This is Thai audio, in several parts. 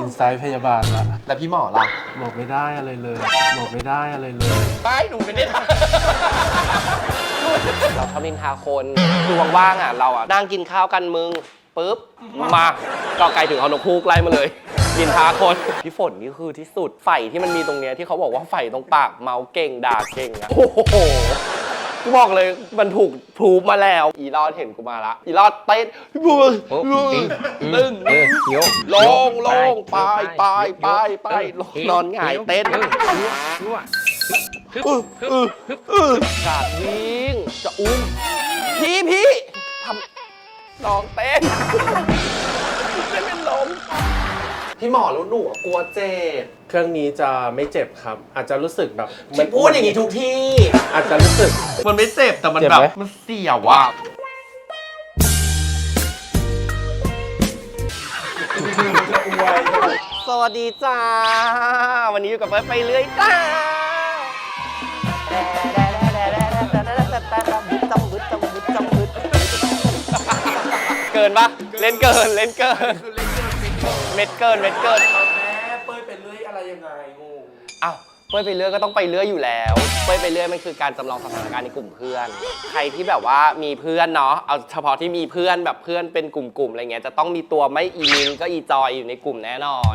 อินไซต์พยาบาลละแล้วพี่หมอล่ะบอกไม่ได้อะไรเลยบอกไม่ได้อะไรเลยไม่หนูไม่ได้ทำเราชอบนินทาคนคือว่างๆอะเราอะนั่งกินข้าวกันมึงปุ๊บมาก็ไกลถึงเอานกฮูกไล่มาเลยนินทาคนพี่ฝนนี่คือที่สุดไฟที่มันมีตรงเนี้ยที่เขาบอกว่าไฟตรงปากเมาเก่งด่าเก่งอะโอ้โห กูบอกเลยมันถูกพรูฟมาแล้ว อีรอดเห็นกูมาละ อีรอดเต้นพี่บูตึ้งเออเขียวลงลงไปไปไปไปลงนอนหงายเต้นยั่วอืออืออือกาดวิ่งจะอุ้มพี่พี่ทำน้องเต้นเต้นเป็นลมพี่หมอแล้วหนูอะกลัวเจ็บ เครื่องนี้จะไม่เจ็บครับ อาจจะรู้สึกแบบที่พูดอย่างนี้ทุกที่ อาจจะรู้สึก มันไม่เจ็บแต่มันเจ็บแบบไหม มันเสียวอะสวัสดีจ้า วันนี้อยู่กับเฟิร์สไปเรื่อยจ้าเกินปะเล่นเกินเล่นเกิน เม็ดเกินเม็ดเกิน ยอะไรยังไงงงอ้าวเป้ยไปเรื่อยก็ต้องไปเรื่อยอยู่แล้ว เป้ยไปเรื่อยมันคือการจำลองสถานการณ์ในกลุ่มเพื่อน ใครที่แบบว่ามีเพื่อนเนาะ เอาเฉพาะที่มีเพื่อนแบบเพื่อนเป็นกลุ่มๆอะไรเงี้ย จะต้องมีตัวไม่อีมินก็อีจอยอยู่ในกลุ่มแน่นอน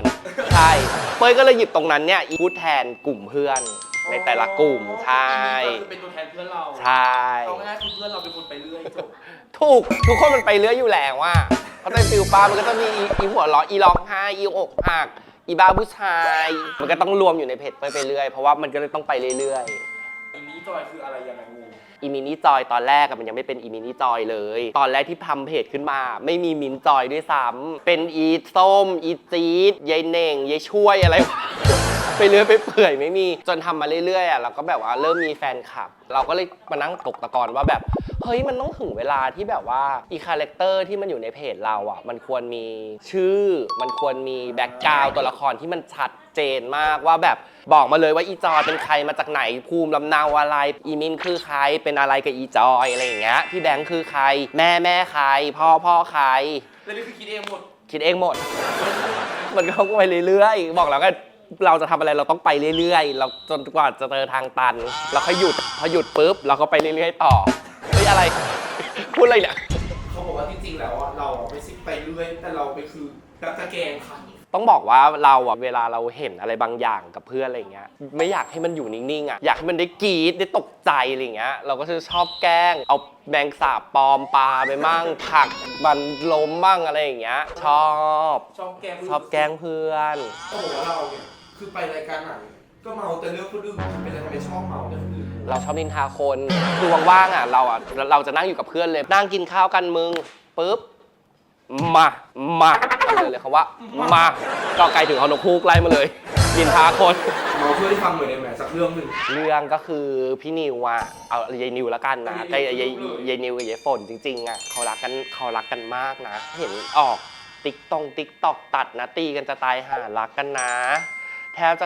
ใช่ เป้ยก็เลยหยิบตรงนั้นเนี่ยอีพูดแทนกลุ่มเพื่อนในแต่ละกลุ่ม ใช่คือเป็นตัวแทนเพื่อนเราใช่ เอาง่ายๆคือเพื่อนเราเป็นคนไปเรื่อยจบถูกทุกคนมันไปเรื่อยอยู่แล้วว่าเขาเป็นฟิลป้ามันก็ต้องมีอีอีหัวเราะอีร้องไห้อีอกหัก อีบ้าผู้ชาย มันก็ต้องรวมอยู่ในเพจไปไปเรื่อยเพราะว่ามันก็เลยต้องไปเรื่อยอันนี้จอยคืออะไรยังไงงงๆอีมินิจอยตอนแรกอะมันยังไม่เป็นอีมินิจอยเลย ตอนแรกที่ทำเพจขึ้นมา ไม่มีมินจอยด้วยซ้ำเป็นอีส้มอีจี๊ดยายเหน่งยายช่วยอะไรวะไปเรื่อยไปเปื่อยไม่มีจนทำมาเรื่อยๆอะเราก็แบบว่าเริ่มมีแฟนคลับ เราก็เลยมานั่งตกตะกอนว่าแบบ เฮ้ยมันต้องถึงเวลาที่แบบว่าอีคาแรคเตอร์ที่มันอยู่ในเพจเราอะ มันควรมีชื่อ มันควรมีแบ็กกราวตัวละครที่มันชัดเจนมากว่าแบบบอกมาเลยว่าอีจอยเป็นใครมาจากไหนภูมิลำเนาอะไร อีมินคือใครเป็นอะไรกับอีจอยอะไรอย่างเงี้ยพี่แบงค์คือใคร แม่แม่ใคร พ่อพ่อใคร แล้วนี่คือคิดเองหมด คิดเองหมด มันก็ไปเรื่อยๆ บอกแล้วก็เราจะทำอะไรเราต้องไปเรื่อยๆ เราจนกว่าจะเจอทางตัน เราค่อยหยุด พอหยุดปุ๊บ เราก็ไปเรื่อยๆ ต่อ เฮ้ยอะไร พูดอะไรเนี่ย เขาบอกว่าจริงๆแล้วอะเราไปสิไปเรื่อยแต่เราไปคือกักตะแกงค่ะต้องบอกว่าเราอะเวลาเราเห็นอะไรบางอย่างกับเพื่อนอะไรเงี้ยไม่อยากให้มันอยู่นิ่งๆอะอยากให้มันได้กรี๊ดได้ตกใจอะไรเงี้ยเราก็จะชอบแกล้ง เอาแมงสาบปลอมปลาไปมั่งผลักมันล้มมั่งอะไรอย่างเงี้ย ชอบชอบแกงชอบแกล้งเพื่อน เขาบอกว่าเราเนี่ยคือไปรายการไหนก็เมาแต่เรื่องคนอื่นเป็นอะไรทำไมชอบเมาแต่คนอื่น เราชอบนินทาคนคือว่างๆอะเราอะเราจะนั่งอยู่กับเพื่อนเลย นั่งกินข้าวกันมึงปุ๊บมามาเอาเลยเลยคำว่า มาก็ไกลถึงเอานกฮูกไล่มาเลยนินทาคนเมาเพื่อที่ฟังหน่อยได้ไหมสักเรื่องหนึ่งเรื่องก็คือพี่นิวอะเอายายนิวแล้วกันนะยายนิวแต่ยายเลยยายนิวกับยายฝนจริงๆอะเขารักกันเขารักกันมากนะ เห็นออกติ๊กตองติ๊กตอกตัดนะตีกันจะตายห่ารักกันนะ แทบจะ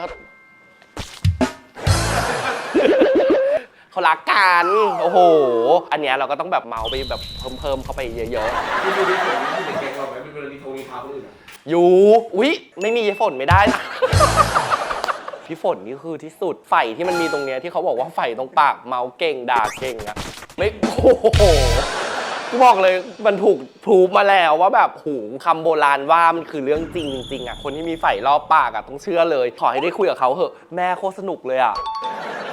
เขารักกัน โอ้โห อันเนี้ยเราก็ต้องแบบเมาไปแบบเพิ่มเพิ่มๆเข้าไปเยอะที่ดูดีผมที่ในแกงเราไหมเป็นเวลาดีโทรนีทาคนอื่นอะๆ อยู่ อุ๊ย ไม่มียายฝนไม่ได้นะ พี่ฝนนี่คือที่สุดไฟที่มันมีตรงเนี้ยที่เขาบอกว่าไฟตรงปากเมาเก่งด่าเก่งอะไม่ โอ้โห กูบอกเลยมันถูกพรูฟมาแล้วว่าแบบหูคำโบราณว่ามันคือเรื่องจริงจริงๆอะคนที่มีไฟรอบปากอะต้องเชื่อเลย ขอให้ได้คุยกับเขาเหอะแม่โคตรสนุกเลยอะ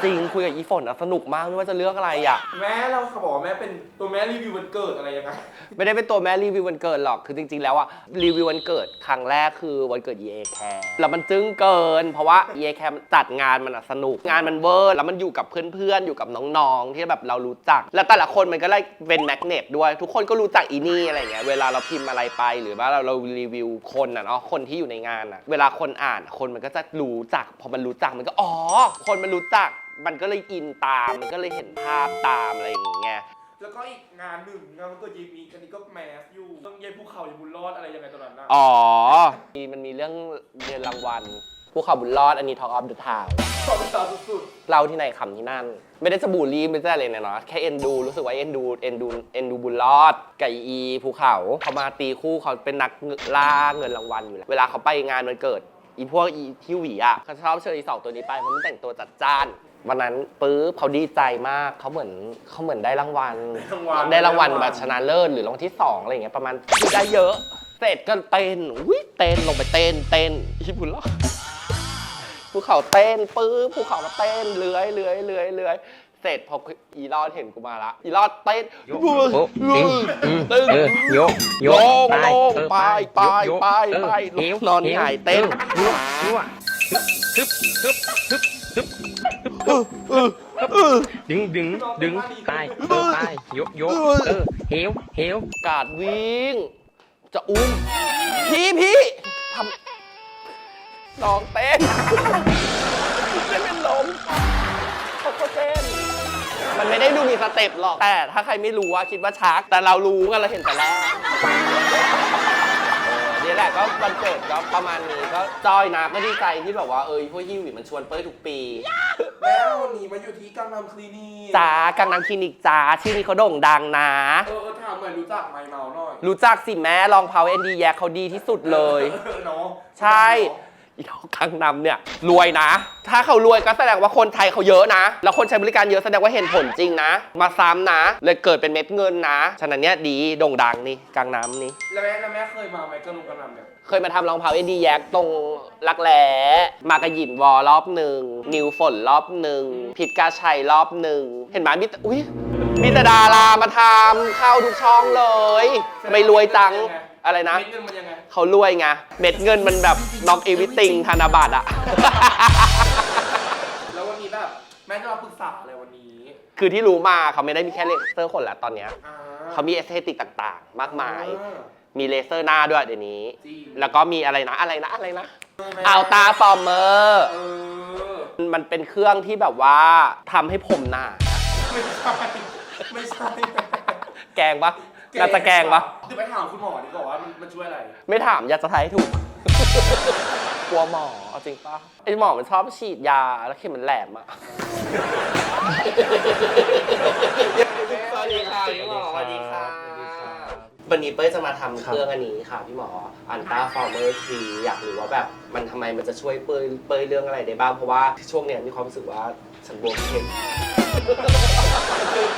จริงคุยกับอีฝนอะสนุกมากไม่ว่าจะเรื่องอะไรอะแม่เราเขาบอกว่าแม่เป็นตัวแม่รีวิววันเกิดอะไรยังไงไม่ได้เป็นตัวแม่รีวิววันเกิดหรอก คือจริง ๆ แล้วอะรีวิววันเกิดครั้งแรกคือวันเกิด EA c a r e แล้วมันจึ้งเกิน เพราะว่า EA c a r e จัดงานมันอะสนุก งานมันเวอร์ แล้วมันอยู่กับเพื่อนๆ อยู่กับน้องๆ ที่แบบเรารู้จัก แล้วแต่ละคนมันก็เลยเป็นแมกเนตด้วยทุกคนก็รู้จักอีนี่อะไรเงี้ยเวลาเราพิมพ์อะไรไป หรือว่าเราเรารีวิวคนอะเนาะคนที่อยู่ในงานอะเวลาคนอ่านอะคนมันก็จะรู้จักพอมันรู้จักมันก็อ๋อ คนมันรู้จัก มันก็เลยอินตามมันก็เลยเห็นภาพตามอะไรอย่างเงี้ยแล้วก็อีกงานหนึ่งงานวันเกิดยีมีกันนี้ก็แมสอยู่เรื่องเย็นภูเขาอย่าบุญรอดอะไรยังไงตอนนั้นนะอ๋อมีมันมีเรื่องเรียนรางวัล ภูเขาบุญรอดอันนี้ Talk of the Town ชอบเป็นสาวสุดเราที่ไหนคำที่นั่น ไม่ได้จะบูลลี่ไม่ได้อะไรเลยเนาะแค่เอ็นดูรู้สึกว่าเอ็นดูเอ็นดูเอ็นดูบุญรอดกับอีภูเขาเขามาตีคู่เขาเป็นนักล่าเงินรางวัลอยู่แล้วเวลาเขาไปงานวันเกิด อีพวกอีที่หวีอะเขาชอบเชิญอีสองตัวนี้ไปเพราะมันแต่งตัวจัดจ้าน วันนั้นปุ๊บเขาดีใจมากเขาเหมือนเขาเหมือนได้รางวัลๆรางวัลได้รางวัลแบบชนะเลิศหรือรางวัลที่สองอะไรอย่างเงี้ยประมาณคือได้เยอะ เสร็จก็เต้นอุ้ยเต้นลงไปเต้นเต้นอีบุญรอด ภูเขาเต้นปื้บภูเขามาเต้นเลื้อยเลื้อยเลื้อยเลื้อยเสร็จพออีรอดเห็นกูมาละอีรอดเต้นโยกบึ้งโอ้บึ้งอืมตึ้งเออโยกโยโล่กงโล่งเออไปไปโยกไปเออไปเอวนอนหงายเต้นออยั่วยั่วฮึบฮึบฮึบฮึบเออเออเออดึงดึงดึงไปเออไปโยกโยกเออเฮวเฮวกาดวิ่ง จะอุ้มพี่พี่ทำ น้องเต้นเต้นเป็นลมเขาก็เต้นมันไม่ได้ดูมีสเต็ปหรอก แต่ถ้าใครไม่รู้ว่าคิดว่าชัก แต่เรารู้กันเราเห็นแต่แรกเออนี่แหละก็วันเกิดก็ประมาณนี้ก็จอยนะก็ดีใจที่แบบว่าเออพวกฮิวหวีมันชวนเป้ยทุกปี แล้ววันนี้มาอยู่ที่กังนำคลินิกจ้ากังนังคลินิกจ้าชื่อนี้เขาโด่งดังนะ เออเออถามหน่อยรู้จักไหมเมาหน่อยรู้จักสิแม่ลองเผาเอ็นดีแยกเขาดีที่สุดเลยเออเนาะใช่ อีดอกกังนำเนี่ยรวยนะ ถ้าเขารวยก็แสดงว่าคนไทยเขาเยอะนะ แล้วคนใช้บริการเยอะแสดงว่าเห็นผลจริงนะ มาซ้ำนะ เลยเกิดเป็นเม็ดเงินนะ ฉะนั้นเนี่ยดีโด่งดังนี่กังน้ำนี่ แล้วแม่แล้วแม่เคยมาไหมกังนำกังนำเนี่ยเคยมาทำรองเท้าเอ็นดีแยกตรงรักแหลมากระหยินวอรอบหนึ่งนิวฝนรอบหนึ่งผิดกาชัยรอบหนึ่งเห็นไหมมิตรอุ้ยมีแต่ดารามาทำเข้าทุกช่องเลยไม่รวยจัง อะไรนะ เม็ดเงินมันยังไง เขารวยไง เม็ดเงินมันแบบน็อกเอวิติงธนบัตรอะ แล้ววันนี้แบบแม่จะมาปรึกษาอะไรวันนี้ คือที่รู้มาเขาไม่ได้มีแค่เลเซอร์ขนแล้วตอนเนี้ยอ่าเขามีเอสเตติกต่างๆ มากมาย อ่มีเลเซอร์หน้าด้วยเดี๋ยวนี้ จริงแล้วก็มีอะไรนะอะไรนะอะไรนะแม่อัลตาฟอร์เมอร์เออ มันเป็นเครื่องที่แบบว่าทำให้ผมหนา ไม่ใช่ ไม่ใช่ แกงปะ น่าจะแกงปะ เดี๋ยวไปถามคุณหมอดีกว่าว่ามันมันช่วยอะไร ไม่ถามอยากจะทายให้ถูก กลัวหมอเอาจริงปะไอหมอมันชอบฉีดยาแล้วเข็มมันแหลมอะสวัสดีค่ะพี่หมอสวัสดีค่ะวันนี้เป้ยจะมาทำเครื่องอันนี้ค่ะพี่หมออันต้าฟอร์เมอร์ทีอยากรู้ว่าแบบมันทำไมมันจะช่วยเป้ยเป้ยเรื่องอะไรได้บ้างเพราะว่าช่วงเนี้ยมีความรู้สึกว่า ฉันบวมเข็ม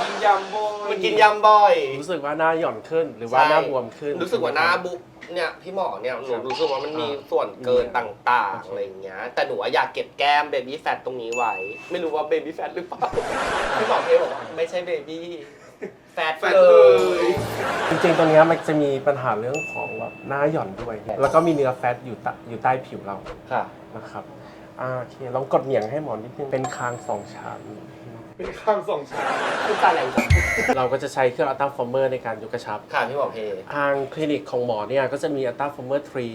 กินยำโบยมันกินยำบ่อย รู้สึกว่าหน้าหย่อนขึ้นหรือว่าใช่ หน้าบวมขึ้น รู้สึกว่าหน้าบุเนี่ยพี่หมอเนี่ยหนูรู้สึกว่ามันมีส่วนเกินต่างๆอะไรอย่างเงี้ย แต่หนูอะอยากเก็บแก้มเบบี้แฟตตรงนี้ไว้ ไม่รู้ว่าเบบี้แฟตหรือเปล่าพี่หมอเพบอกว่าไม่ใช่เบบี้แฟตแฟนเลเลย ย จริงๆตรงเนี้ยมันจะมีปัญหาเรื่องของแบบหน้าหย่อนด้วย แล้วก็มีเนื้อแฟตอยู่ใต้อยู่ใต้ผิวเราค่ะ นะครับ อ่าโอเคลองกดเหนียงให้หมอนิดนึงเป็นคางสองชั้น เป็นข้างสองชั้นคือตาแรงจังเราก็จะใช้เครื่องอัลตราฟอร์เมอร์ในการยกกระชับ ค่ะพี่หมอเพทางคลินิกของหมอเนี่ยก็จะมีอัลตราฟอร์เมอร์ทรี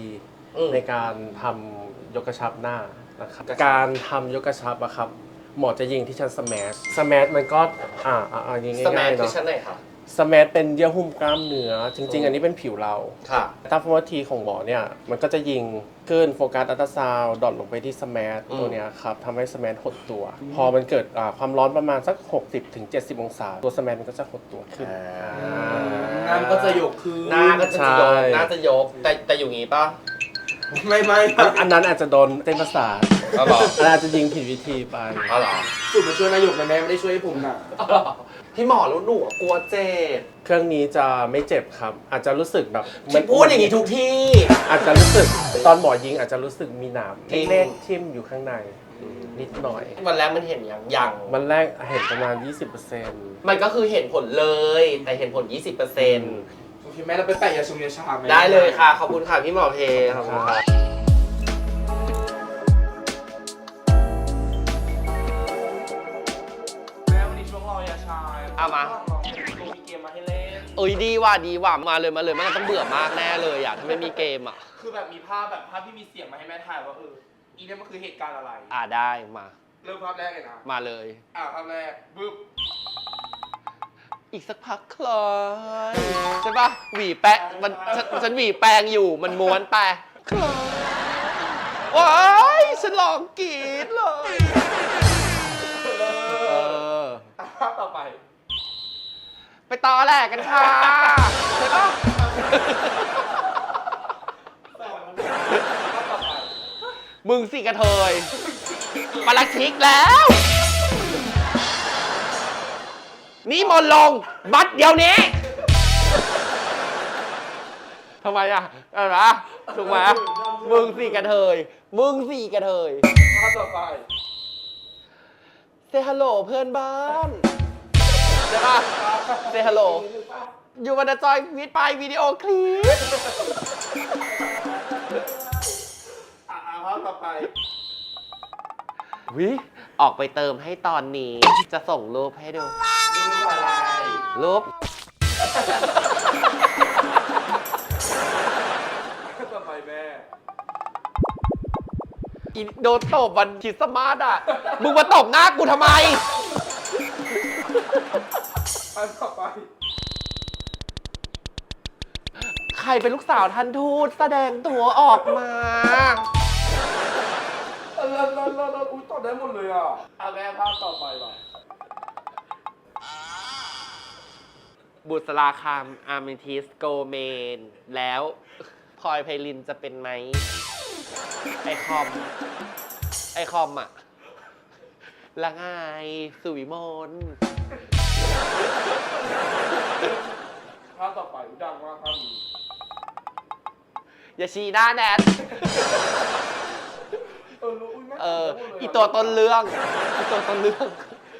อืม ในการทำยกกระชับหน้านะครับกระชับ การทำยกกระชับอะครับ หมอจะยิงที่ชั้นสแมชสแมชมันก็อ่าอ่าอ่ายิงสแมง่ายนๆคือเนาะชั้นไหนคะ สแมชเป็นเยื่อหุ้มกล้ามเนื้อจริง ๆ อันนี้เป็นผิวเราค่ะอัลตราฟอร์ทีของหมอเนี่ยมันก็จะยิงขึ้นโฟกัสอัลตราซาวด์ดอทลงไปที่สแมทอืมตัวเนี้ยครับทำให้สแมทหดตัว พอมันเกิดอ่าความร้อนประมาณสัก 60ถึง70 องศา ตัวสแมทมันก็จะหดตัวขึ้นงานก็จะยกคือหน้าก็จะใช่ยกหน้าจะยก แต่แต่อยู่งี้ป่ะไม่ไม่อันอันนั้นอาจจะโดนเส้นประสาทอ๋อเหรออันนั้นอาจจะยิงผิดวิธีไป อ๋อเหรอสุดมาช่วยนายกนะแม่ไม่ได้ช่วยให้ผมหนักอ๋อเหรอ พี่หมอแล้วหนูอะกลัวเจ็บเครื่องนี้จะไม่เจ็บครับ อาจจะรู้สึกแบบที่พูดอย่างนี้ทุกที่ อาจจะรู้สึกตอนหมอยิงอาจจะรู้สึกมีหนามจริง เล็กๆทิ่มอยู่ข้างในนิดหน่อย วันแรกมันเห็นอย่างยังวันแรกเห็นประมาณ 20%มันก็คือเห็นผลเลย แต่เห็นผล 20%โอเคแม่เราไปแปะยาชงยาชาไหม ได้เลยค่ะ ขอบคุณค่ะพี่หมอเพขอบคุณค่ะ อ้ยดีว่ะดีว่ะมาเลยมาเลยมันต้องเบื่อมากแน่เลยอะถ้าไม่มีเกมอะคือแบบมีภาพแบบภาพที่มีเสียงมาให้แม่ถ่ายว่าเอออีเนี่ยมันคือเหตุการณ์อะไร อ่าได้มา เริ่มภาพแรกเลยนะมาเลย อ่าภาพแรกบึ๊บอีกสักพักคลอยใช่ปะหวีแปะมันฉันฉันหวีแปรงอยู่มันม้วนไปคลอยว้ายฉฉันลองกรีดเลย เออ ภาพต่อไปไป ต่อแหลกกันค่ะใช่ปะภาพต่อไปมึงสิกระเทยมาลักชิกแล้ว นี่มนต์ลง บัตรเดี๋ยวนี้ทำไมอะเอะไรนะถูกไหมมึงสี่กระเทย มึงสี่กระเทยภาพต่อไปเซฮัลโหลเพื่อนบ้านใช่ปะ เซฮัลโหลอยู่วันจอยวิดไปวิดีโอคลิปอะอะภาพต่อไปวิออกไปเติมให้ตอนนี้ จะส่งรูปให้ดู รูปอะไร รูปภาพต่อไปแม่ อีโดนตบวันคริสต์มาสอะ มึงมาตบหน้ากูทำไม ภาพต่อไป ใครเป็นลูกสาวท่านทูตแสดงตัวออกมาเออแล้วแล้วแล้วแล้วอุ้ยตอบได้หมดเลยอะอะแม่ภาพต่อไปว่ะบุษราคามอาร์มิทิสโกเมน แล้วพลอยไพลินจะเป็นไหม ไอคอม ไอคอมอะละไงสุวิมล ภาพต่อไปอุ๊ยดังมากภาพนี้อย่าชี้หน้าแนทเออรู้อุ้ยแม่เออตบได้หมดเลยะอีตัวต้นเรื่องอีตัวต้นเรื่อง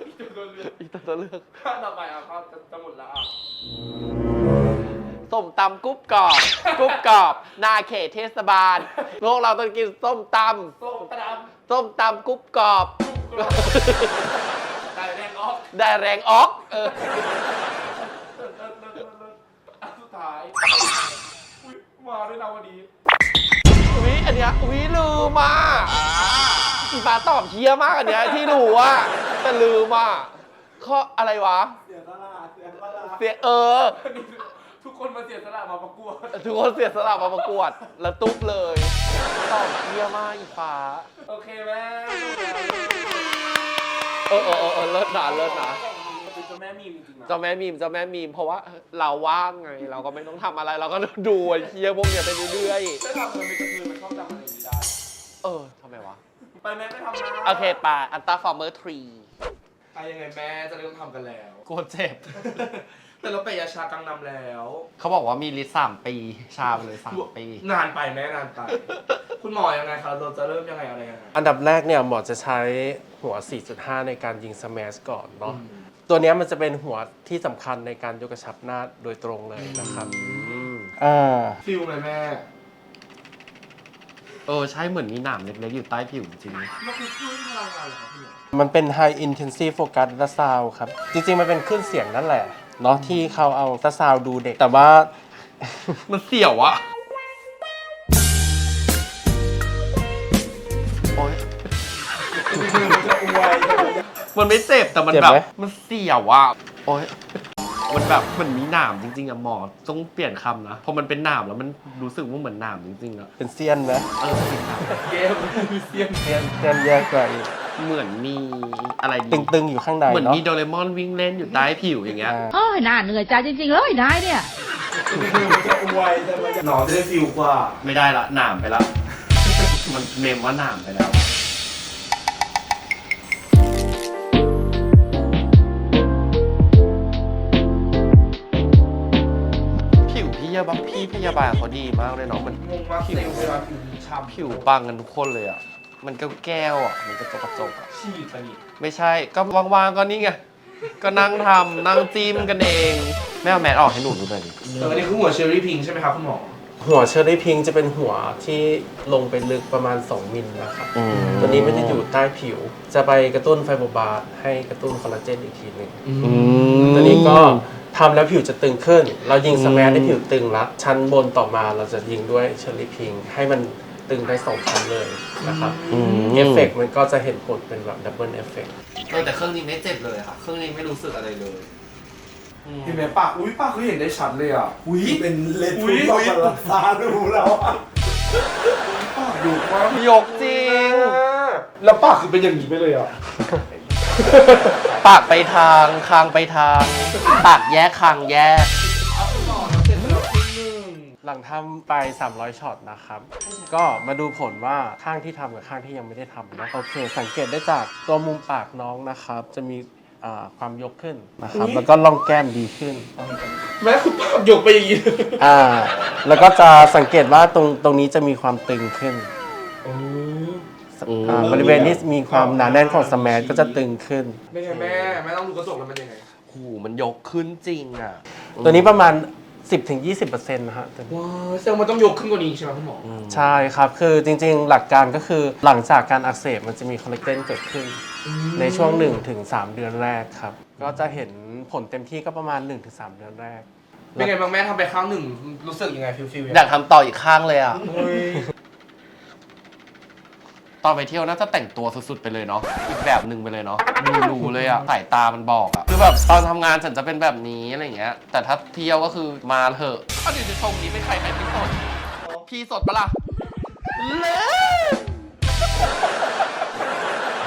อีตัวต้นเรื่องอีตัวต้นเรื่องภาพต่อไปอะภาพจะจะหมดแล้วอะส้มตำกรุบกรอบกรุบกรอบหนาเขตเทศบาลพวกเราต้องกินส้มตส้มตำส้มตำกรุบกรอบำได้แรงออก ได้แรงออกเออเลิศเลิศเลิศเลิศเลิศอันสุดท้ายอุ้ยมาด้วยนะวันนี้วิอันเนี้ยวิลืมอะอีฟ้าตอบเฮียมากอันเนี้ยที่รู้อะแต่ลืมอะข้ออะไรวะ เสียสละเสียสละเสียเออ ทุกคนมาเสียสละมาประกวดทุกคนเสียสละมาประกวด แล้วตุ๊บเลยตอบเฮียมากอีฟ้า โอเคแม่ นาเลิศหนาเป็นเจ้าแม่มีมจริงๆนะเจ้าแม่มีมเจ้าแม่มีมเพราะว่าเราว่างไง เราก็ไม่ต้องทำอะไรเราก็ดูไอ้เฮียพวกเนี้ยไปเรื่อยได้ทำมันเป็นกระเทยมันชอบจำอะไรอย่างนี้ได้ ๆเออทำไมวะ ไปแม่ไม่ทำนะโอเคปะอันตาฟอร์เมอร์ทรี ไปยังไงแม่จะเริ่มทำกันแล้ว โคตรเจ็บ แต่เราไปยาชากังนำแล้วเขาบอกว่ามีลิสต์สามปี ชาไปเลยสามปี นานไปแม่นานไป คุณหมอยังไงคะเราจะเริ่มยังไงอะไรยังไง อันดับแรกเนี่ยหมอจะใช้หัว 4.5 ในการยิงสแมชก่อนเนาะ ตัวเนี้ยมันจะเป็นหัวที่สำคัญในการยกกระชับหน้าโดยตรงเลยนะครับอ่าฟิลไหมแม่เออ ใช่เหมือนมีหนามเล็กๆอยู่ใต้ผิวจริงมันคือคลื่นพลังงานเหรอครับคุณหมอมันเป็น High Intensity Focus Ultrasound ครับ จริงๆ มันเป็นคลื่นเสียงนั่นแหละ เนาะที่เขาเอา Ultrasound ดูเด็ก แต่ว่า มันเสียวอะโอ๊ย มันไม่เจ็บแต่มันเจ็บแบบไหม มันเสียวอะโอ๊ย มันแบบมันมีหนามจริงๆอะหมอต้องเปลี่ยนคำนะพอมันเป็นหนามแล้วมันรู้สึกว่าเหมือนหนามจริงๆอะเป็นเซียนไหมเออเป็นหนามเกมเสียงเซียนเซียนแยกกว่าอีก เหมือนมีอะไรดีตึงๆอยู่ข้างในเหมือนเนาะมีโดเรมอนวิ่งเล่นอยู่ใต้ผิวอย่างเงี้ยอ่าโอ้ยน่าเหนื่อยใจจริงๆเลยนายเนี่ยหนอนจะได้ฟิลกว่า ไม่ได้ละหนามไปแล้วมันเมมว่าหนามไปแล้ว ผิวพี่ยาบพี่พยาบาลเขาดีมากเลยเนาะมันงงมากเซลล์เวลาผิวช้ำผิวปังกันทุกคนเลยอะ มันก็แก้วอะมันกระจกกระจกอะฉีดไปนี่ไม่ใช่ก็ว่างๆก็นี่ไงก็นั่งทำนั่งจิ้มกันเองแม่เอาแมสออกให้หนูดูหน่อยดิแต่อันนี้คือหัวเชอร์รี่พิงค์ใช่ไหมครับคุณหมอ หัวเชอร์รี่พิงจะเป็นหัวที่ลงไปลึกประมาณ 2 มิลนะครับอืมตัวนี้มันจะอยู่ใต้ผิว จะไปกระตุ้นไฟโบบาร์ให้กระตุ้นคอลลาเจนอีกทีหนึ่งอืมตัวนี้ก็ทำแล้วผิวจะตึงขึ้น เรายิงสแมอืนมให้ผิวตึงละชั้นบนต่อมาเราจะยิงด้วยเชอร์รี่พิง ให้มัน ตึงได้สองชั้นเลยนะครับอืม เอฟเฟกต์มันก็จะเห็นผลเป็นแบบดับเบิลเอฟเฟกต์เออแต่เครื่องนี้ไม่เจ็บเลยค่ะ เครื่องนี้ไม่รู้สึกอะไรเลยอืมเห็นไหมปากอุ้ยปากคือเห็นได้ชัดเลยอะอุ้ยเป็นเลนอุ๊ส์ยต้องมารักษาดูแล้วอะปากดุมากยกจริงอะแล้วปากคือเป็นอย่างนี้ไปเลยอะปากไปทางคางไปทาง ปากแยกคางแยก หลังทำไป 300 ช็อตนะครับ ก็มาดูผลว่าข้างที่ทำกับข้างที่ยังไม่ได้ทำนะโอเค สังเกตได้จากตัวมุมปากน้องนะครับ จะมีอ่าความยกขึ้นนะครับ แล้วก็ล่องแก้มดีขึ้น แม่คุณปากหยกไปอย่างนี้อ่า แล้วก็จะสังเกตว่าตรงตรงนี้จะมีความตึงขึ้นอืมอ่าบริเวณที่มีความหนาแน่นของสแมัก็จะตึงขึ้น เป็นไงแม่ แม่ต้องดูกระจกแล้วมันยังไง หูมันยกขึ้นจริงอะตัวนี้ประมาณ 10-20%นะฮะตัวนี้ว้าวแสดงว่ามันต้องยกขึ้นกว่านี้ใช่ไหมคุณหมอ ใช่ครับ คือจริงๆ หลักการก็คือหลังจากการอักเสบมันจะมีคอลลาเจนเกิดขึ้น ในช่วง1-3ถึง3เดือนแรกครับ ก็จะเห็นผลเต็มที่ก็ประมาณ 1-3 เดือนแรก เป็นไงบ้างแม่ทำไปครั้งหนึ่งรู้สึกยังไงฟิลฟิลอยากทำต่ออีกข้างเลยอะ เฮ้ย ตอนไปเที่ยวน่าจะแต่งตัวสุดๆไปเลยเนาะอีกแบบหนึ่งไปเลยเนาะดูรู้เลยอะสายตามันบอกอะคือแบบตอนทำงานฉันจะเป็นแบบนี้อะไรอย่างเงี้ย แต่ถ้าเที่ยวก็คือมาเถอะเอาเดี๋ยวจะชมนี้ไม่ใครใครพี่สดพี่สดปะล่ะเละ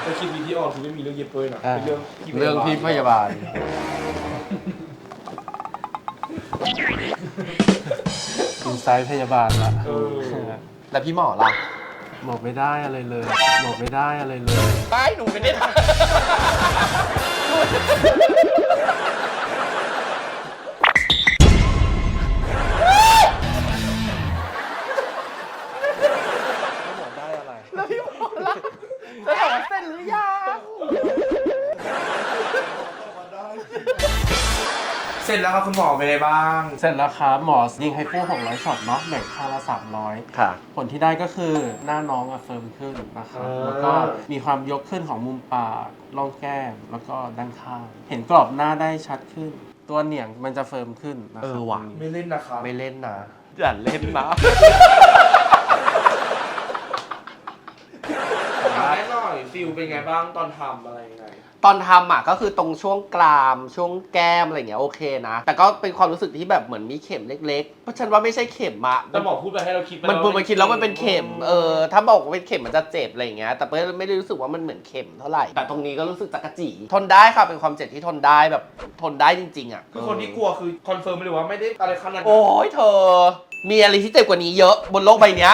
แต่คลิปนี้ที่ออนคือไม่มีเรื่องเย็บเป้ยนะอ่าเป็นเรื่องที่เรื่องพี่พยาบาล อินไซต์พยาบาลละเออแล้วพี่หมอล่ะ บอกไม่ได้อะไรเลย บอกไม่ได้อะไรเลยไปหนูไม่ได้ทำ เสร็จแล้วครับคุณหมอเป็นไงบ้าง เสร็จแล้วครับหมอยิงไฮโฟ600ช็อตเนาะแบ่งข้างละ300 ค่ะ ผลที่ได้ก็คือหน้าน้องอะเฟิร์มขึ้นนะครับ อ่า แล้วก็มีความยกขึ้นของมุมปากร่องแก้มแล้วก็ด้านข้าง เห็นกรอบหน้าได้ชัดขึ้น ตัวเหนียงมันจะเฟิร์มขึ้นนะคเอรับอว่ะ ตรงนี้ ไม่เล่นนะครับไม่เล่นนะ อย่าเล่นนะ ถามแม่หน่อยฟิลเป็นไงบ้างตอนทำอะไรยังไง ตอนทำอะก็คือตรงช่วงกรามช่วงแก้มอะไรอย่างเงี้ยโอเคนะ แต่ก็เป็นความรู้สึกที่แบบเหมือนมีเข็มเล็กๆ เพราะฉันว่าไม่ใช่เข็มอะแต่หมอพูดไปให้เราคิดไปมันแล้วมันคิดแล้วมันเป็นเข็มเออถ้าบอกว่าเป็นเข็มมันจะเจ็บอะไรอย่างเงี้ยแต่เป้ไม่ได้รู้สึกว่ามันเหมือนเข็มเท่าไหร่แต่ตรงนี้ก็รู้สึกจักระจีทนได้ค่ะเป็นความเจ็บที่ทนได้แบบทนได้จริง ๆอะคือคนที่กลัวคือคอนเฟิร์มเลยว่าไม่ได้อะไรขนาดนั้นโอ้ยเธอ มีอะไรที่เจ็บกว่านี้เยอะบนโลกใบเนี้ย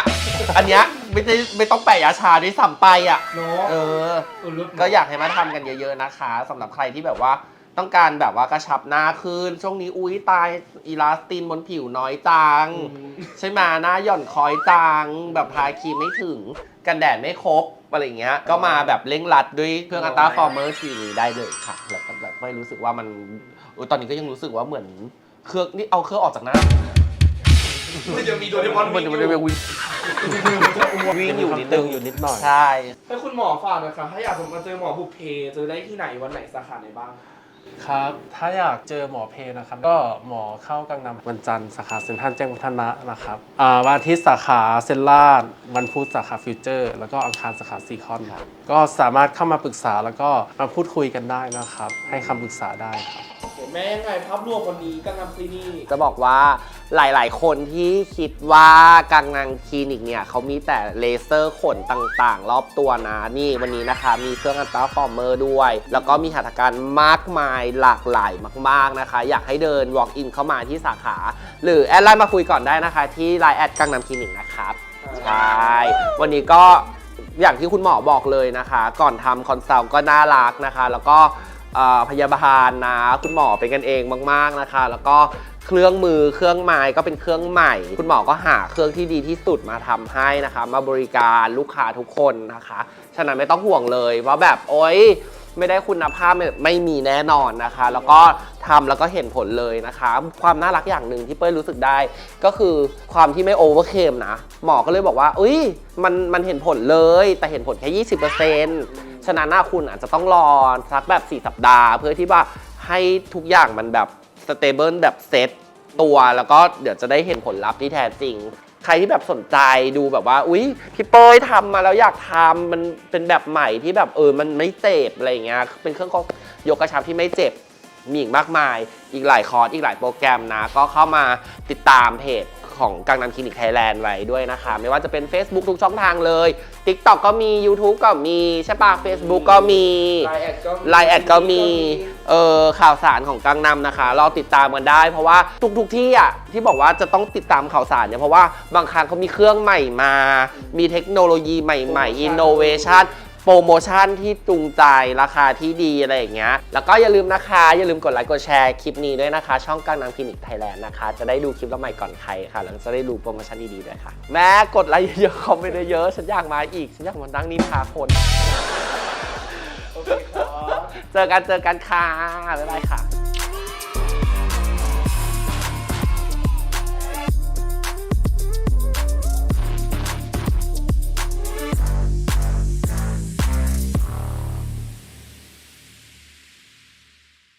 อันเนี้ย ไม่ได้ไม่ต้องแปะยาชาด้วยซ้ำไปอะ เนาะเออ เออเลิศก็อยากให้มาทำกันเยอะๆนะคะสำหรับใครที่แบบว่าต้องการแบบว่ากระชับหน้าขึ้น ช่วงนี้อุ้ยตายอีลาสตินบนผิวน้อยจังใช่ไหมหน้าหย่อนคอยจัง แบบทาครีมไม่ถึง กันแดดไม่ครบอะไรอย่างเงี้ย ก็มาแบบเร่งรัดด้วยเครื่องอัลตราฟอร์เมอร์ทีนี้ได้เลยค่ะ แล้วก็แบบไม่รู้สึกว่ามันอุ๊ยตอนนี้ก็ยังรู้สึกว่าเหมือนเครื่องนี่เอาเครื่องออกจากหน้า มันจะมีโดเรมอนมันวิ่งมันอยู่วิ่งวิ่งอยู่นิดตึนึงงอยู่นิดหน่อย ใช่ ให้คุณหมอฝากหน่อยค่ะถ้าอยากผมมาเจอหมอบุพเพเจอได้ที่ไหนวันไหนสาขาไหนบ้าง ครับ ถ้าอยากเจอหมอเพนะครับ ก็หมอเข้ากังนำวันจันทร์สาขาเซ็นทรัลแจ้งวัฒนะนะครับอ่าวันอาทิตย์สาขาเซนลาดวันพุธสาขาฟิวเจอร์ แล้วก็อังคารสาขาซีคอนครับก็สามารถเข้ามาปรึกษาแล้วก็มาพูดคุยกันได้นะครับ ให้คำปรึกษาได้ครับโอเค แม่ยังไงภาพรวมวันนี้กังนำคลินิกจะบอกว่าหลาย ๆ คนที่คิดว่ากังนังคลินิกเนี่ยเขามีแต่เลเซอร์ขนต่าง ๆ รอบตัวนะ นี่วันนี้นะคะ มีเครื่องอัลตราฟอร์เมอร์ด้วย แล้วก็มีหัตถการมากมายหลากหลายมาก ๆ นะคะ อยากให้เดิน walk in เข้ามาที่สาขา หรือแอดไลน์มาคุยก่อนได้นะคะ ที่ไลน์แอดกังนำคลินิกนะครับใช่วันนี้ก็อย่างที่คุณหมอบอกเลยนะคะ ก่อนทำคอนซัลท์ก็น่ารักนะคะ แล้วก็ พยาบาลนะ คุณหมอเป็นกันเองมาก ๆนะคะ แล้วก็เครื่องมือเครื่องไม้ก็เป็นเครื่องใหม่ คุณหมอก็หาเครื่องที่ดีที่สุดมาทำให้นะคะ มาบริการลูกค้าทุกคนนะคะ ฉะนั้นไม่ต้องห่วงเลยว่าแบบโอ๊ย ไม่ได้คุณภาพไม่ไม่มีแน่นอนนะคะ แล้วก็ทำแล้วก็เห็นผลเลยนะคะ ความน่ารักอย่างหนึ่งที่เป้ยรู้สึกได้ ก็คือความที่ไม่โอเวอร์เคมนะหมอก็เลยบอกว่าอุ้ยมันมันเห็นผลเลย แต่เห็นผลแค่ 20%ฉะนั้นน่าคุณอาจจะต้องรอสักแบบ 4 สัปดาห์ เพื่อที่ว่าให้ทุกอย่างมันแบบสเตเบิลแบบเซตตัวแล้วก็เดี๋ยวจะได้เห็นผลลัพธ์ที่แท้จริง ใครที่แบบสนใจดูแบบว่า อุ๊ยพี่เป้ยทำมาแล้วอยากทำมันเป็นแบบใหม่ที่แบบเออมันไม่เจ็บอะไรเงี้ยเป็นเครื่องยกกระชับที่ไม่เจ็บมีอีกมากมาย อีกหลายคอร์สอีกหลายโปรแกรมนะ ก็เข้ามาติดตามเพจของกังนันคลินิกไทยแลนด์ไว้ด้วยนะคะ ไม่ว่าจะเป็น Facebook ทุกช่องทางเลย TikTok ก็มี YouTube ก็มี ใช่ปะ Facebook ก็มี ไลน์แอดก็ไลน์แอดก็มี เออข่าวสารของกังนำนะคะรอติดตามกันได้ เพราะว่าทุกๆที่อะที่บอกว่าจะต้องติดตามข่าวสารเนี่ยเพราะว่าบางครั้งเขามีเครื่องใหม่มา มีเทคโนโลยีใหม่ๆอินโนเวชัน โปรโมชั่นที่จูงใจราคาที่ดีอะไรอย่างเงี้ย แล้วก็อย่าลืมนะคะ อย่าลืมกดไลค์กดแชร์คลิปนี้ด้วยนะคะ ช่องกังนำคลินิกไทยแลนด์นะคะ จะได้ดูคลิปแล้วใหม่ก่อนใครค่ะแล้วจะได้ดูโปรโมชั่นดีๆด้วยค่ะ แม่กดไลค์เยอะๆคอมเมนต์เยอะๆฉันอยากมาอีก ฉันอยากมานั่งนินทาคนโอเคครับเจอกันเจอกันค่ะบ๊ายบายค่ะ